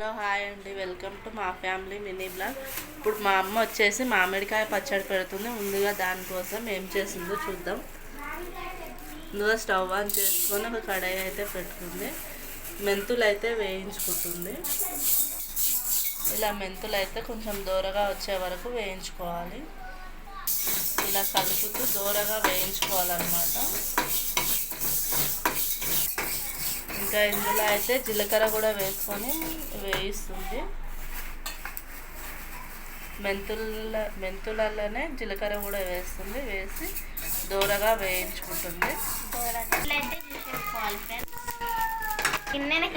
Hello hi అండి. Welcome to మా family mini blog. ఇప్పుడు మా అమ్మ వచ్చేసి మామిడికాయ పచ్చడి పెడుతుంది. ముందుగా దానికోసం ఏం చేసిందో చూద్దాం. ముందుగా స్టవ్ ఆన్ చేసుకొని ఒక కడాయి అయితే పెట్టుకుంది మెంతులు అయితే వేయించుకుంటుంది. ఇలా మెంతులు అయితే కొంచెం దూరగా వచ్చే వరకు వేయించుకోవాలి. ఇలా కలుపుతూ దూరగా వేయించుకోవాలన్నమాట. ఇంకా ఇందులో అయితే జీలకర్ర కూడా వేసుకొని వేయిస్తుంది. మెంతుల మెంతులలోనే జీలకర్ర కూడా వేస్తుంది. వేసి దూరగా వేయించుకుంటుంది.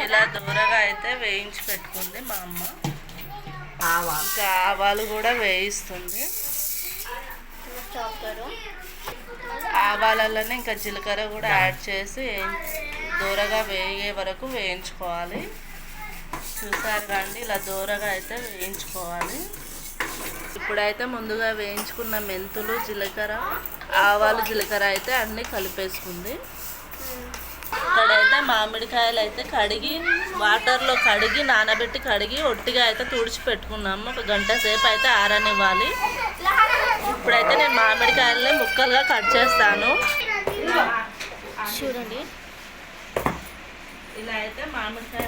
ఇలా దూరగా అయితే వేయించి పెట్టుకుంది మా అమ్మ. ఇంకా ఆవాలు కూడా వేయిస్తుంది. ఆవాలలోనే ఇంకా జీలకర్ర కూడా యాడ్ చేసి దూరగా వేగే వరకు వేయించుకోవాలి. చూసారు కండి ఇలా దూరగా అయితే వేయించుకోవాలి. ఇప్పుడైతే ముందుగా వేయించుకున్న మెంతులు జీలకర్ర ఆవాలు జీలకర్ర అయితే అన్నీ కలిపేసుకుంది. ఇక్కడైతే మామిడికాయలు అయితే కడిగి వాటర్లో కడిగి నానబెట్టి కడిగి ఒట్టిగా అయితే తుడిచి పెట్టుకున్నాము. ఒక గంట సేపు అయితే ఆరనివ్వాలి. ఇప్పుడైతే నేను మామిడికాయలని ముక్కలుగా కట్ చేస్తాను. చూడండి. ఇలా అయితే మామిడికాయ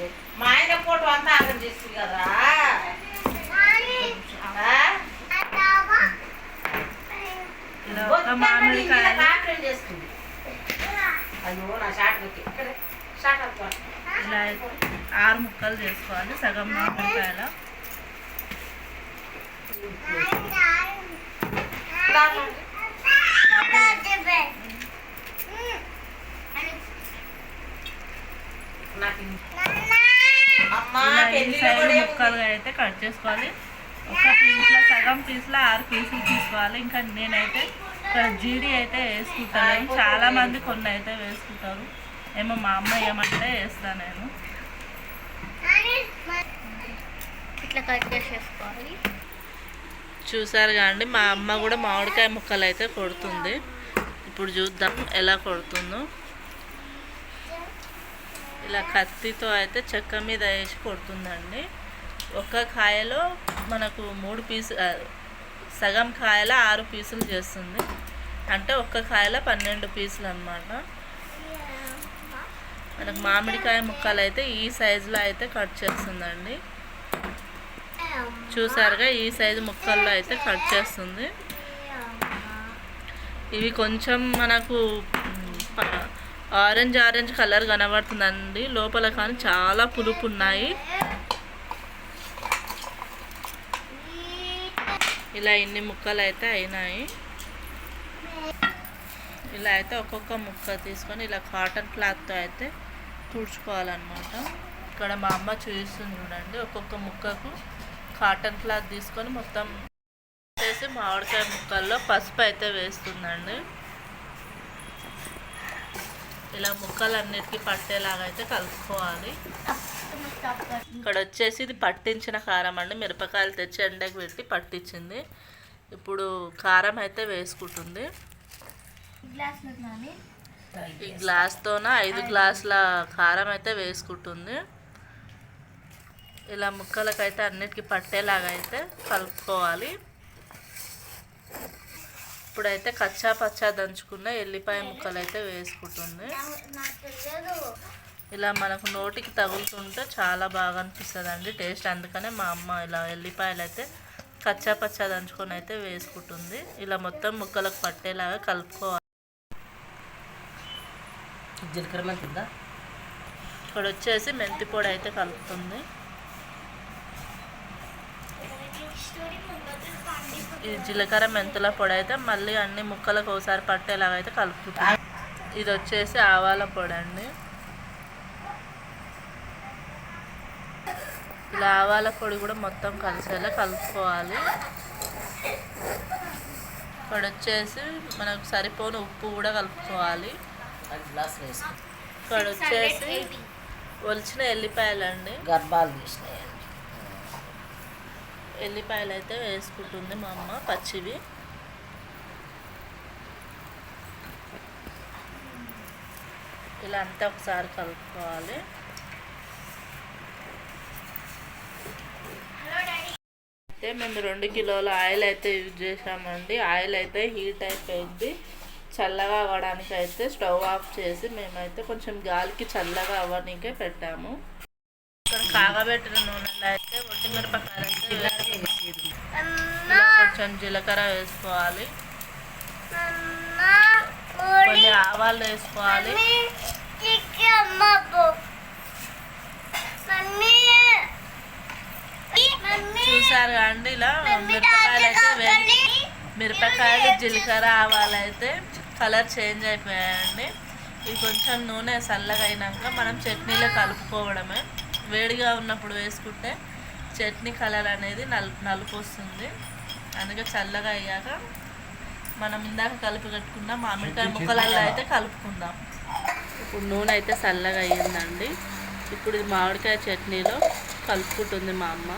రే. మా ఆయన ఫోటో అంతా ఆగం చేస్తుంది కదా? ఇలా ఒక మామిడికాయ చేస్తుంది. అయ్యో నా షాట్ పెట్టి ఇక్కడ. షాట్ అనుకో ఇలా అయితే ఆరు ముక్కలు చేసుకోవాలి సగం మామిడికాయల నాకు ఇన్ని. అమ్మా ఇలా ఈ పెళ్ళిలో సైడ్ కూడా ఏముంది? ముక్కలుగా అయితే కట్ చేసుకోవాలి. ఒక పీస్లో సగం పీస్లో ఆరు పీసులు తీసుకోవాలి. ఇంకా నేనైతే జీడి అయితే వేసుకుంటాను. చాలా మంది కొన్ని అయితే వేసుకుంటారు. ఏమో మా అమ్మ ఏమంటే వేస్తాను నేను. ఇట్లా కట్ చేసేసుకోవాలి. చూసారు కాండి మా అమ్మ కూడా మామిడికాయ ముక్కలు అయితే కొడుతుంది. ఇప్పుడు చూద్దాం ఎలా కొడుతుందో. ఇలా కత్తితో అయితే చెక్క మీద వేసి కొడుతుందండి. ఒక కాయలో మనకు మూడు పీసు సగం కాయల ఆరు పీసులు చేస్తుంది. అంటే ఒక్క కాయలో పన్నెండు పీసులు అన్నమాట. మనకు మామిడికాయ ముక్కలు అయితే ఈ సైజులో అయితే కట్ చేస్తుందండి. చూసారుగా ఈ సైజు ముక్కల్లో అయితే కట్ చేస్తుంది. ఇవి కొంచెం మనకు ఆరెంజ్ ఆరెంజ్ కలర్ కనబడుతుందండి. లోపల కానీ చాలా పులుపు ఉన్నాయి ఇలా ఇన్ని ముక్కలు అయితే అయినాయి. ఇలా అయితే ఒక్కొక్క ముక్క తీసుకొని ఇలా కాటన్ క్లాత్తో అయితే తుడుచుకోవాలన్నమాట. ఇక్కడ మా అమ్మ చూస్తుంది చూడండి. ఒక్కొక్క ముక్కకు కాటన్ క్లాత్ తీసుకొని మొత్తం చేసి మామిడికాయ ముక్కల్లో పసుపు అయితే వేస్తుందండి. ఇలా ముక్కలన్నిటికీ పట్టేలాగా అయితే కలుపుకోవాలి. ఇక్కడ వచ్చేసి ఇది పట్టించిన కారం అండి. మిరపకాయలు తెచ్చి ఎండకు పెట్టి పట్టించింది. ఇప్పుడు కారం అయితే వేసుకుంటుంది. ఈ గ్లాస్తోన? ఐదు గ్లాసుల కారం అయితే వేసుకుంటుంది. ఇలా ముక్కలకైతే అన్నిటికీ పట్టేలాగా అయితే కలుపుకోవాలి. ఇప్పుడైతే కచ్చా పచ్చా దంచుకున్న ఎల్లిపాయ ముక్కలు అయితే వేసుకుంటుంది. ఇలా మనకు నోటికి తగులుతుంటే చాలా బాగా అనిపిస్తుంది అండి టేస్ట్. అందుకనే మా అమ్మ ఇలా ఎల్లిపాయలు అయితే కచ్చా పచ్చా దంచుకొని అయితే వేసుకుంటుంది. ఇలా మొత్తం ముక్కలకు పట్టేలాగా కలుపుకోవాలి. జీలకర్ర ఇక్కడ వచ్చేసి మెంతి పొడి అయితే కలుపుతుంది. ఇది జీలకర్ర మెంతుల పొడి అయితే మళ్ళీ అన్ని ముక్కలకు ఒకసారి పట్టేలాగా అయితే కలుపుతుంది ఇది వచ్చేసి ఆవాల పొడి అండి. ఇలా ఆవాల పొడి కూడా మొత్తం కలిసేలా కలుపుకోవాలి. ఇక్కడ వచ్చేసి మనకు సరిపోని ఉప్పు కూడా కలుపుకోవాలి. ఇక్కడ వచ్చేసి ఒలిచిన ఎల్లిపాయలు అండి గర్భాలు తీసినాయి ఎల్లిపాయలు అయితే వేసుకుంటుంది మా అమ్మ పచ్చివి. ఇలా అంతా ఒకసారి కలుపుకోవాలి. అయితే మేము రెండు కిలోల ఆయిల్ అయితే యూజ్ చేసామండి ఆయిల్ అయితే హీట్ అయిపోయింది. చల్లగా అవ్వడానికి అయితే స్టవ్ ఆఫ్ చేసి మేమైతే కొంచెం గాలికి చల్లగా అవ్వడానికే పెట్టాము. ఇక్కడ కాగబెట్టిన నూనెలో అయితే ఒట్టి మిరపకాయలు అయితే కొంచెం జీలకర్ర వేసుకోవాలి. కొన్ని ఆవాలు వేసుకోవాలి. చూసారు అండి ఇలా మిరపకాయలు అయితే వేగి మిరపకాయలు జీలకర్ర ఆవాలు అయితే కలర్ చేంజ్ అయిపోయాయండి. ఇది కొంచెం నూనె చల్లగా అయినాక మనం చట్నీలో కలుపుకోవడమే. వేడిగా ఉన్నప్పుడు వేసుకుంటే చట్నీ కలర్ అనేది నల్ నలుపు వస్తుంది అందుకే చల్లగా అయ్యాక మనం ఇందాక కలిపి కట్టుకున్న మామిడికాయ ముక్కలలో అయితే కలుపుకుందాం. ఇప్పుడు నూనె అయితే చల్లగా అయ్యిందండి. ఇప్పుడు ఇది మామిడికాయ చట్నీలో కలుపుకుంటుంది మా అమ్మ.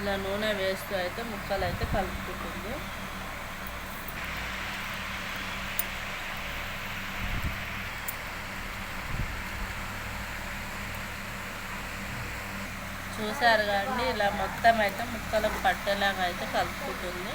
ఇలా నూనె వేస్తూ అయితే ముక్కలు అయితే కలుపుకుంటుంది. చూసారు కానీ ఇలా మొత్తం అయితే ముక్కలకు పట్టేలాగా అయితే కలుపుకుంటుంది.